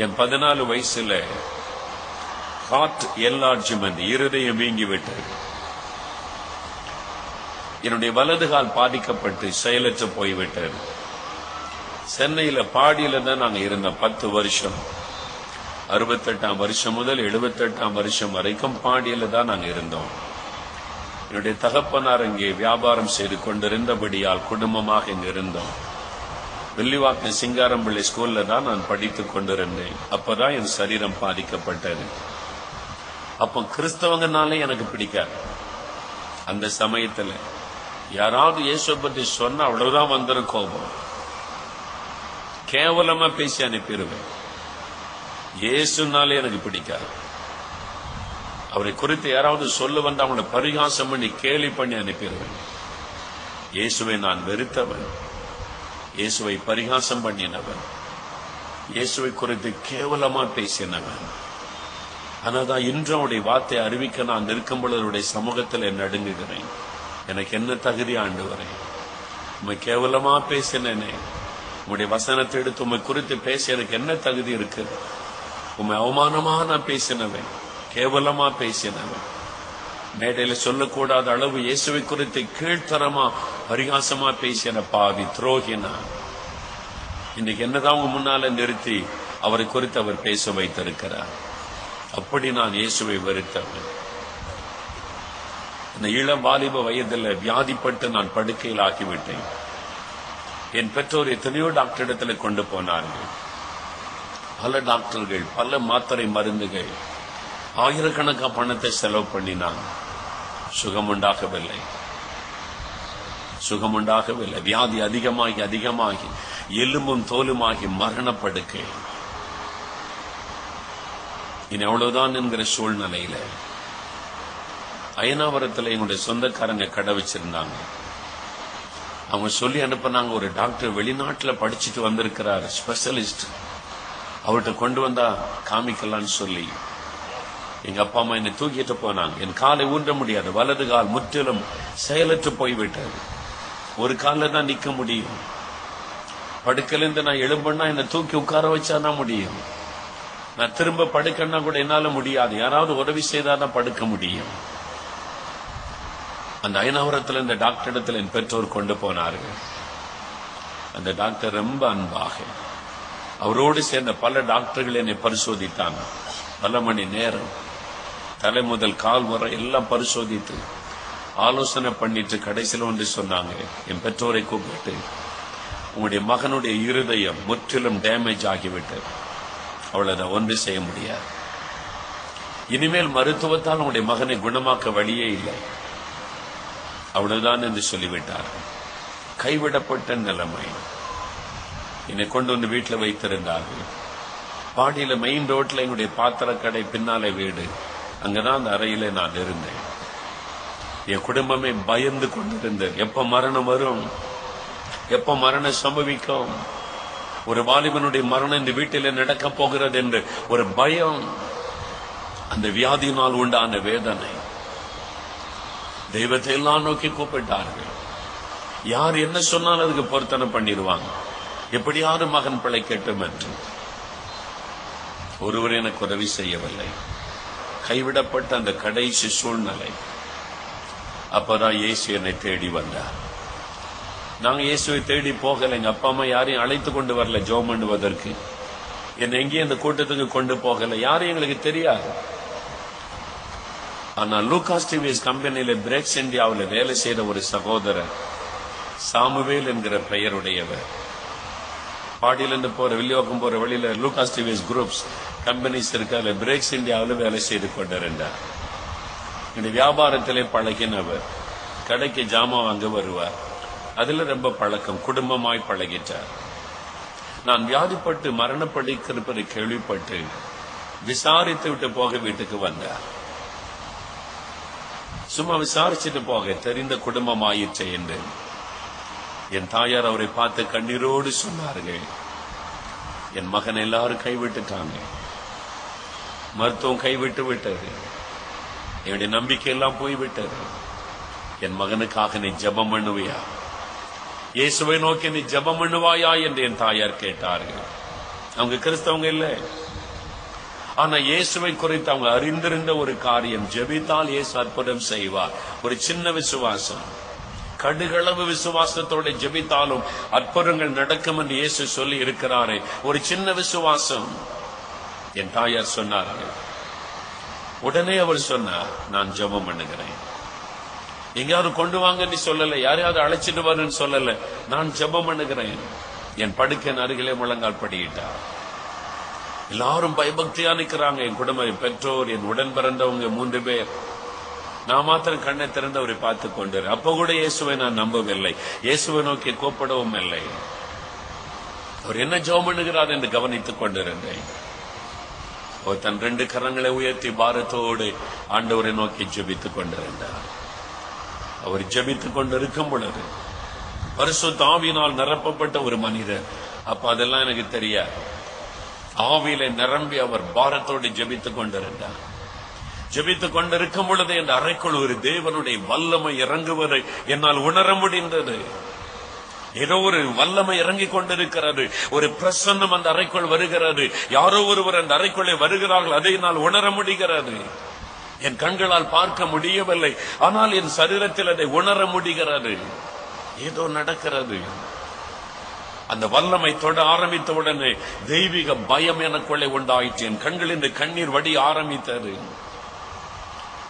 என் பதினாலு வயசுல heart enlargement இருதயம் வீங்கி விட்டது என்னுடைய வலது கால் பாதிக்கப்பட்டு செயலற்று போய்விட்டது. சென்னையில பாடியில தான் நாங்க இருந்தோம் பத்து வருஷம். அறுபத்தெட்டாம் வருஷம் முதல் எழுபத்தெட்டாம் வருஷம் வரைக்கும் பாடியில தான் நாங்க இருந்தோம். என்னுடைய தகப்பனார் இங்கே வியாபாரம் செய்து கொண்டிருந்தபடியால் குடும்பமாக இங்கு இருந்தோம். வில்லிவாக்கம் சிங்காரம்பிள்ளை ஸ்கூல்ல தான் நான் படித்துக் கொண்டிருந்தேன். அப்பதான் என் சரீரம் பாதிக்கப்பட்டது. அப்போ கிறிஸ்தவங்கனாலே எனக்கு பிடிக்காது. அந்த சமயத்துல யாராவது இயேசு பற்றி சொன்னா அவ்வளவுதான் வந்துடும் கோபம். கேவலமா பேசி அனுப்பிடுவேன். இயேசுனாலே எனக்கு பிடிக்காது. அவரை குறித்து யாராவது சொல்ல வந்து அவங்களை பரிகாசம் பண்ணி கேலி பண்ணி அனுப்பிடுவேன். இயேசுவை நான் வெறுத்தவன். இயேசுவை பரிகாசம் பண்ணினவன். இயேசுவை குறித்து கேவலமா பேசினவன். ஆனாதான் இன்று அவருடைய வார்த்தை அறிவிக்க நான் நிற்கும் பொழுது அவருடைய சமூகத்தில் நடுங்குகிறேன். எனக்கு என்ன தகுதி ஆண்டு வரேன் உண்மை கேவலமா பேசினேனே. உங்களுடைய வசனத்தை எடுத்து உண்மை குறித்து பேச எனக்கு என்ன தகுதி இருக்கு உண்மை அவமானமா நான் பேசினவன். கேவலமா பேசினவன். மேடையில சொல்லக்கூடாத அளவு இயேசுவை குறித்து கீழ்த்தரமா பரிகாசமா பேசின பாவி துரோகினா இன்னைக்கு என்னதான் உங்க முன்னால நிறுத்தி அவரை குறித்து அவர் பேச வைத்திருக்கிறார். அப்படி நான் இயேசுவை வெறுத்தவன். இந்த இளம் வாலிப வயதில் வியாதிப்பட்டு நான் படுக்கையில் ஆக்கிவிட்டேன். என் பெற்றோர் எத்தனையோ டாக்டர் இடத்துல கொண்டு போனார்கள். பல டாக்டர்கள் பல மாத்திரை மருந்துகள் ஆயிரக்கணக்கா பணத்தை செலவு பண்ணினான். சுகமுண்டாகவில்லை சுகமுண்டாகவில்லை வியாதி அதிகமாகி அதிகமாகி எலும்பும் தோலுமாகி மரணப்படுக்கை. இனி அவ்வளவுதான் என்கிற சூழ்நிலையில அயனாவரத்தில் எங்களுடைய சொந்தக்காரங்க கடை வச்சிருந்தாங்க. அவங்க சொல்லி அனுப்புனாங்க ஒரு டாக்டர் வெளிநாட்டுல படிச்சுட்டு வந்திருக்கிறார் ஸ்பெஷலிஸ்ட். அவர்கிட்ட கொண்டு வந்தா காமிக்கலாம்னு சொல்லி. எங்க அப்பா அம்மா என்னை தூக்கிட்டு போனாங்க. என் காலை ஊன்ற முடியாது. வலது கால் முற்றிலும் செயலற்று போய்விட்டது. ஒரு காலில் தான் நிக்க முடியும். படுக்கலேருந்து நான் எழும்புன்னா என்னை தூக்கி உட்கார வச்சாதான் முடியும். நான் திரும்ப படுக்கன்னா கூட என்னால முடியாது. யாராவது உதவி செய்தாதான் படுக்க முடியும். அந்த அயனாவரத்தில் இந்த டாக்டர் இடத்துல என் பெற்றோர் கொண்டு போனார்கள். அந்த டாக்டர் ரொம்ப அன்பாக. அவரோடு சேர்ந்த பல டாக்டர்கள் என்னை பரிசோதித்தாங்க. பல மணி நேரம். தலை முதல் கால் வரை எல்லாம் பரிசோதித்து ஆலோசனை பண்ணிட்டு கடைசியில் ஒன்று சொன்னாங்க என் பெற்றோரை கூப்பிட்டு உங்களுடைய மகனுடைய இருதயம் முற்றிலும் டேமேஜ் ஆகிவிட்டது. அவ்வளவுதான் ஒன்று செய்ய முடியாது. இனிமேல் மருத்துவத்தால் உங்களுடைய மகனை குணமாக்க வழியே இல்லை. அவ்வளவுதான் என்று சொல்லிவிட்டார். கைவிடப்பட்ட நிலைமை. என்னை கொண்டு வந்து வீட்டில் வைத்திருந்தார்கள். பாடியில மெயின் ரோட்ல எங்களுடைய பாத்திர கடை பின்னாலே வீடு. அங்கதான் அந்த அறையில நான் இருந்தேன். என் குடும்பமே பயந்து கொண்டிருந்தது. எப்ப மரணம் வரும்? எப்ப மரணம் சம்பவிக்கும்? ஒரு வாலிபனுடைய மரணம் இந்த வீட்டில நடக்க போகிறது என்று ஒரு பயம் அந்த வியாதியினால் உண்டான வேதனை. தெய்வத்தை எல்லாம் நோக்கி கூப்பிட்டார்கள். யார் என்ன சொன்னாலும் அதுக்கு பொருத்தனை பண்ணிடுவாங்க. எப்படியாவது மகன் பிழைக்கட்டும் என்று ஒருவர் எனக்கு உதவி செய்யவில்லை. கைவிடப்பட்ட அந்த கடைசி சூழ்நிலை. அப்பதான் இயேசு என்னை தேடி வந்தார். நாங்க இயேசுவை தேடி போகல. எங்க அப்பா அம்மா யாரையும் அழைத்து கொண்டு வரல ஜோம் பண்ணுவதற்கு. என்னை எங்கேயும் அந்த கூட்டத்துக்கு கொண்டு போகல. யாரும் எங்களுக்கு தெரியாது. ஆனா லூகாஸ் டிவிஎஸ் கம்பெனியில பிரேக்ஸ் இந்தியாவில் வேலை செய்த ஒரு சகோதரர் சாமுவேல் என்கிற பெயருடையவர் பாடியிலிருந்து போற வில்லியோக்கம் போற வழியில லூகாஸ் டிவிஎஸ் குரூப்ஸ் கம்பெனிஸ் இருக்கு அதுல பிரேக்ஸ் இந்தியாவில் வேலை செய்து கொண்டிருந்தார். இந்த வியாபாரத்திலே பழகினவர். கடைக்கு ஜாமான் வாங்க வருவார். அதுல ரொம்ப பழக்கம் குடும்பமாய் பழகிட்டார். நான் வியாதிப்பட்டு மரணப்படுத்திருப்பதை கேள்விப்பட்டு விசாரித்து விட்டு போக வீட்டுக்கு வந்தார். சும்மா விசாரிச்சுட்டு போக தெரிந்த குடும்பம் ஆயிற்று என்று. என் தாயார் அவரை பார்த்து கண்ணீரோடு சொன்னார்கள். என் மகன் எல்லாரும் கைவிட்டுட்டாங்க. மருத்துவம் கைவிட்டு விட்டது. என்னுடைய நம்பிக்கை எல்லாம் போய்விட்டது. என் மகனுக்காக நீ ஜெபம் பண்ணுவியா? இயேசுவை நோக்கி நீ ஜெபம் பண்ணுவாயா என்று என் தாயார் கேட்டார்கள். அவங்க கிறிஸ்தவங்க இல்லை. ஆனா இயேசுவை குறித்து அவங்க அறிந்திருந்த ஒரு காரியம் ஜெபித்தால் இயேசு அற்புதம் செய்வார். ஒரு சின்ன விசுவாசம். கடுகளவு விசுவாசத்தோட ஜெபித்தாலும் அற்புதங்கள் நடக்கும் என்று இயேசு சொல்லி இருக்கிறாரே. ஒரு சின்ன விசுவாசம். என் தாயார் சொன்னார்கள். உடனே அவர் சொன்னார் நான் ஜெபம் பண்ணுகிறேன். எங்கேயாவது கொண்டு வாங்கன்னு சொல்லல யாரையாவது அழைச்சிட்டு வரேன்னு சொல்லல நான் ஜெபம் பண்ணுகிறேன். என் படுக்கையின் அருகிலே முழங்கால் படியிட்டார். எல்லாரும் பயபக்தியா நிற்கிறாங்க. என் குடும்ப பெற்றோர் என் உடன் பிறந்தவங்க மூன்று பேர். நான் மாத்திரம் கண்ணை திறந்து அவரை பார்த்து கொண்டு அப்ப கூட இயேசுவை நான் நம்பவில்லை. இயேசுவை நோக்கி கோப்படவும் இல்லை. அவர் என்ன ஜோம் பண்ணுகிறார் என்று கவனித்துக் கொண்டிருந்தேன். அவர் தன் ரெண்டு கரங்களை உயர்த்தி பாரத்தோடு ஆண்டவரை நோக்கி ஜபித்துக் கொண்டிருந்தார். அவர் ஜபித்துக் கொண்டிருக்கும் பொழுது பரிசு தாவினால் நிரப்பப்பட்ட ஒரு மனிதர். அப்ப அதெல்லாம் எனக்கு தெரியாது. ஆவியில நிரம்பி அவர் பாரத்தோடு ஜெபித்துக் கொண்டிருந்தார். ஜெபித்துக் கொண்டிருக்கும் பொழுது என் அறைக்குள் ஒரு தேவனுடைய வல்லமை இறங்குவதை என்னால் உணர முடிந்தது. ஏதோ ஒரு வல்லமை இறங்கிக் கொண்டிருக்கிறது. ஒரு பிரசன்னம் அந்த அறைக்குள் வருகிறது. யாரோ ஒருவர் அந்த அறைக்குள்ளே வருகிறார்கள். அதை நான் உணர முடிகிறது. என் கண்களால் பார்க்க முடியவில்லை. ஆனால் என் சரீரத்தில் அதை உணர முடிகிறது. ஏதோ நடக்கிறது. அந்த வல்லமை தொட ஆரம்பித்த உடனே தெய்வீக பயம் எனக்குள்ளே உண்டாயிற்று. என் கண்களின் கண்ணீர் வடி ஆரம்பித்தது.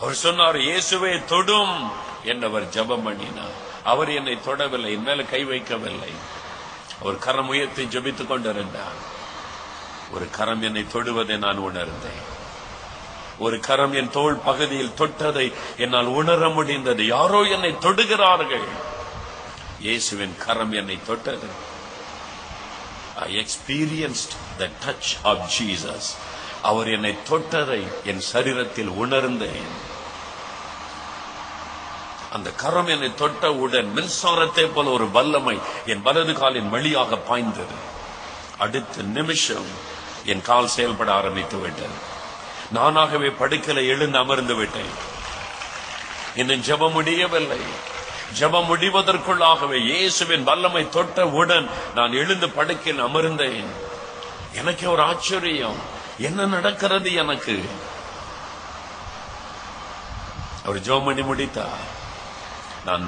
அவர் சொன்னார் இயேசுவை தொடும். என்றவர் ஜபம் பண்ணினார். அவர் என்னை தொடவில்லை என் மேல கை வைக்கவில்லை. அவர் கரம் உயர்த்தி ஜெபித்துக் கொண்டிருந்தார். ஒரு கரம் என்னை தொடுவதை நான் உணர்ந்தேன். ஒரு கரம் என் தோள் பகுதியில் தொட்டதை என்னால் உணர முடிந்தது. யாரோ என்னை தொடுகிறார்கள். இயேசுவின் கரம் என்னை தொட்டது. I experienced the touch of Jesus அவர் என்னை தொட்டதை என் சரீரத்தில் உணர்ந்தேன். அந்த கரம் என்னை தொட்டவுடன் மின்சாரத்தை போல ஒரு வல்லமை என் வலது காலின் வழியாக பாய்ந்தது. அடுத்த நிமிஷம் என் கால் செயல்பட ஆரம்பித்து விட்டது. நானாகவே படுக்கலை எழுந்து அமர்ந்து விட்டேன். இன்னும் ஜெபம் முடியவில்லை. ஜெபம் முடிவதற்குள்ளாகவே இயேசுவின் வல்லமை தொட்டவுடன் நான் எழுந்து படுக்கையில் அமர்ந்தேன். எனக்கு ஒரு ஆச்சரியம். என்ன நடக்கிறது எனக்கு? அவர் ஜோமணி பண்ணி முடித்தார். நான்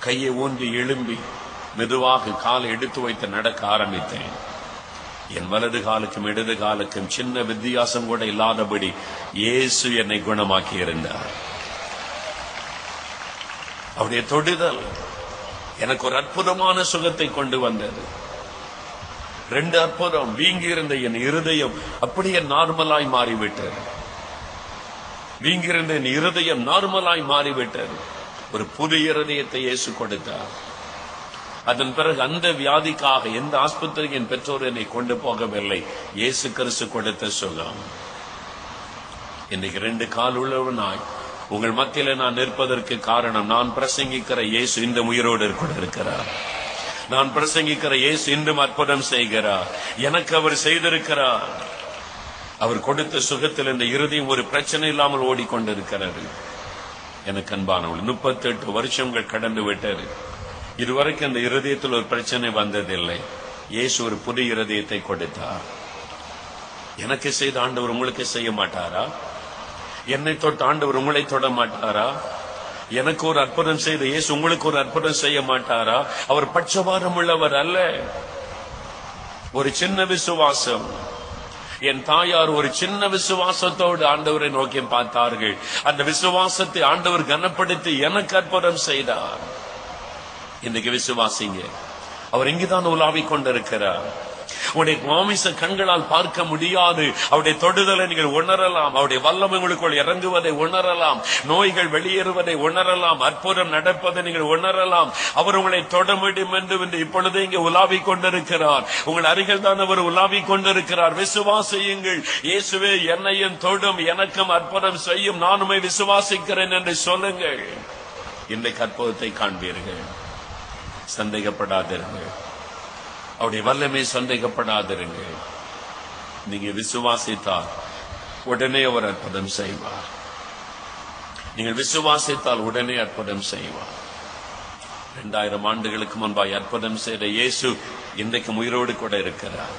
கையை ஊன்றி எழும்பி மெதுவாக காலை எடுத்து வைத்து நடக்க ஆரம்பித்தேன். என் வலது காலுக்கும் இடது காலுக்கும் சின்ன வித்தியாசம் கூட இல்லாதபடி இயேசு என்னை குணமாக்கி இருந்தார் அவருடைய தொடுதல் எனக்கு ஒரு அற்புதமான சுகத்தை கொண்டு வந்தது. ரெண்டு அற்புதம். வீங்கியிருந்த என் இருதயம் அப்படியே நார்மலாய் மாறிவிட்டது. வீங்கிருந்த என் இருதயம் நார்மலாய் மாறிவிட்டது. ஒரு புது இருதயத்தை இயேசு கொடுத்தார். அதன் பிறகு அந்த வியாதிக்காக எந்த ஆஸ்பத்திரிக்கு என் பெற்றோர் என்னை கொண்டு போகவில்லை. இயேசு கரிசு கொடுத்த சுகம். இன்னைக்கு ரெண்டு கால் உள்ளவனாய். உங்கள் மத்தியில நான் நிற்பதற்கு காரணம் நான் பிரசங்கிக்கிற இயேசு இந்த உயிரோடு இருக்கிறார். நான் பிரசங்கிக்கிற இயேசு இன்றும் அற்புதம் செய்கிறார். எனக்கு அவர் செய்திருக்கிறார். அவர் கொடுத்த சுகத்தில் இந்த இறுதியும் ஒரு பிரச்சனை இல்லாமல் ஓடிக்கொண்டிருக்கிறது. எனக்கு அன்பானவள் முப்பத்தி எட்டு வருஷங்கள் கடந்து விட்டது. இதுவரைக்கும் அந்த இருதயத்தில் ஒரு பிரச்சனை வந்ததில்லை. இயேசு ஒரு புது இருதயத்தை கொடுத்தார். எனக்கு செய்த ஆண்டவர் உங்களுக்கு செய்ய மாட்டாரா? என்னை தொட்ட ஆண்டவர் உங்களை தொட மாட்டாரா? எனக்கு ஒரு அற்புதம் செய்த இயேசு உங்களுக்கு ஒரு அற்புதம் செய்ய மாட்டாரா? அவர் பட்சபாரம் உள்ளவர் அல்ல. ஒரு சின்ன விசுவாசம். என் தாயார் ஒரு சின்ன விசுவாசத்தோடு ஆண்டவரை நோக்கி பார்த்தார்கள். அந்த விசுவாசத்தை ஆண்டவர் கனப்படுத்தி எனக்கு அற்புதம் செய்தார். இன்னைக்கு விசுவாசிங்க. அவர் இங்குதான் உலாவிக் கொண்டிருக்கிறார். உடைய மாமிச கண்களால் பார்க்க முடியாது. அவருடைய தொடுதலை நீங்கள் உணரலாம். அவருடைய வல்லமை உங்களுக்குள் இறங்குவதை உணரலாம். நோய்கள் வெளியேறுவதை உணரலாம். அற்புதம் நடப்பதை நீங்கள் உணரலாம். அவர் உங்களை தொட முடியும் என்று என்று இங்கே உலாவிக் கொண்டிருக்கிறார். உங்கள் அருகில் தான் அவர் உலாவிக் கொண்டிருக்கிறார். விசுவாசியுங்கள். இயேசுவே என்னையும் தொடும் எனக்கும் அற்புதம் செய்யும். நானுமே விசுவாசிக்கிறேன் என்று சொல்லுங்கள். இன்றைக்கு அற்புதத்தை காண்பீர்கள். சந்தேகப்படாதீர்கள் அவருடைய வல்லமை சந்தேகப்படாதிருங்கள் நீங்க விசுவாசித்தால் உடனே அவர் அற்புதம் செய்வார். நீங்கள் விசுவாசித்தால் உடனே அற்புதம் செய்வார். இரண்டாயிரம் ஆண்டுகளுக்கு முன்பாய் அற்புதம் செய்த இயேசு இன்றைக்கு உயிரோடு கூட இருக்கிறார்.